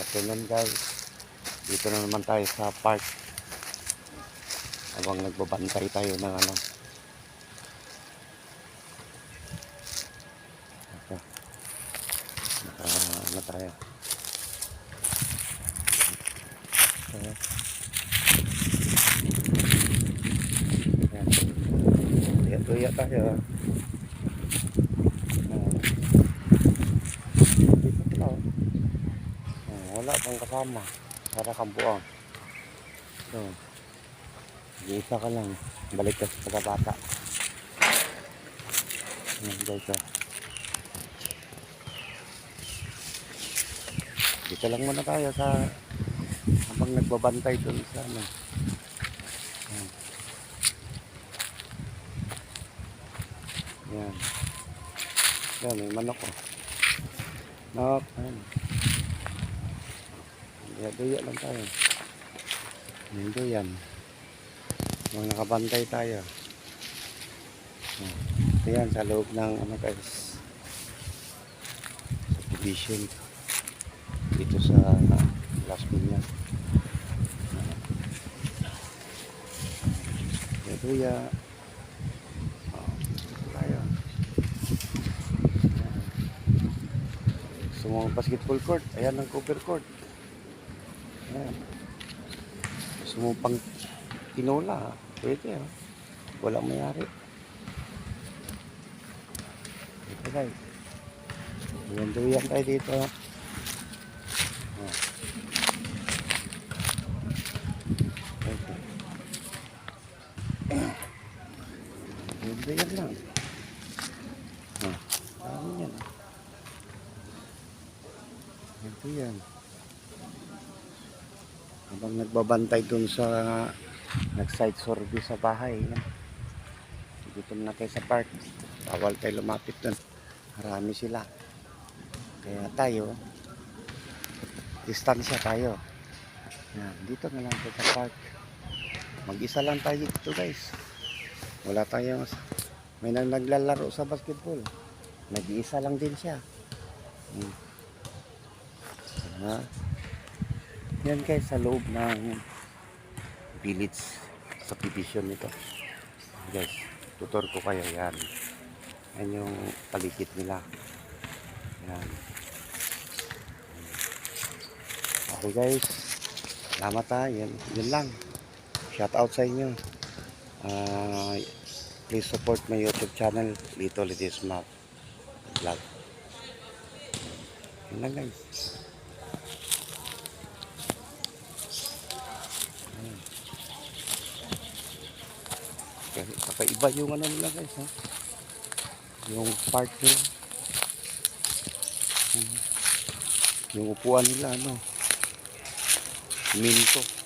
afternoon guys. Dito na naman tayo sa park. Habang nagbabantay tayo ng ano. Ito. Naka, ano tayo. Ito. Yan. Tuya-tuya tayo. ah. Ah. Dito pala, oh. Oh, wala pang kasama. Para kang buang. So, isa ka lang. Balik ka sa pagkabata. Guys, oh. Dito lang muna tayo sa habang nagbabantay doon sa ano. Ayan. Ayan. Ayan, may manok oh. Manok, ayan. Duya-duya lang tayo. Hindi yan. Mga nakabantay tayo. Oh. Ito yan sa loob ng ano guys. Subdivision. Dito sa Las Piñas. Duya-duya. Oh, tayo. Ayan. Gusto mo ang basketball court? Ayan ang cover court. Ayan. Gusto mo pang tinola? Pwede ha. Walang mayari. Ito guys. Ayan duyan tayo dito. Oh. Okay. Ayan duyan lang. Yan. Habang nagbabantay dun sa nag-site survey sa bahay. Yan. Dito na tayo sa park. Bawal tayo lumapit dun. Marami sila. Kaya tayo, distansya tayo. Yan. Dito na lang tayo sa park. Mag-isa lang tayo dito guys. Wala tayong may nang naglalaro sa basketball. Nag-iisa lang din siya. Hmm. Ha? Yan guys, sa loob ng village subdivision nito. Guys, tutor ko kayo yan. Yan yung paligid nila. Yan. Okay guys, salamat ha. Yan, yan lang. Shout out sa inyo. Ah, please support my YouTube channel, Lito Lidis Map Vlog. Yan lang guys. Kasi kakaiba yung ano nila guys ha. Yung park nila. Yung upuan nila ano. Minto.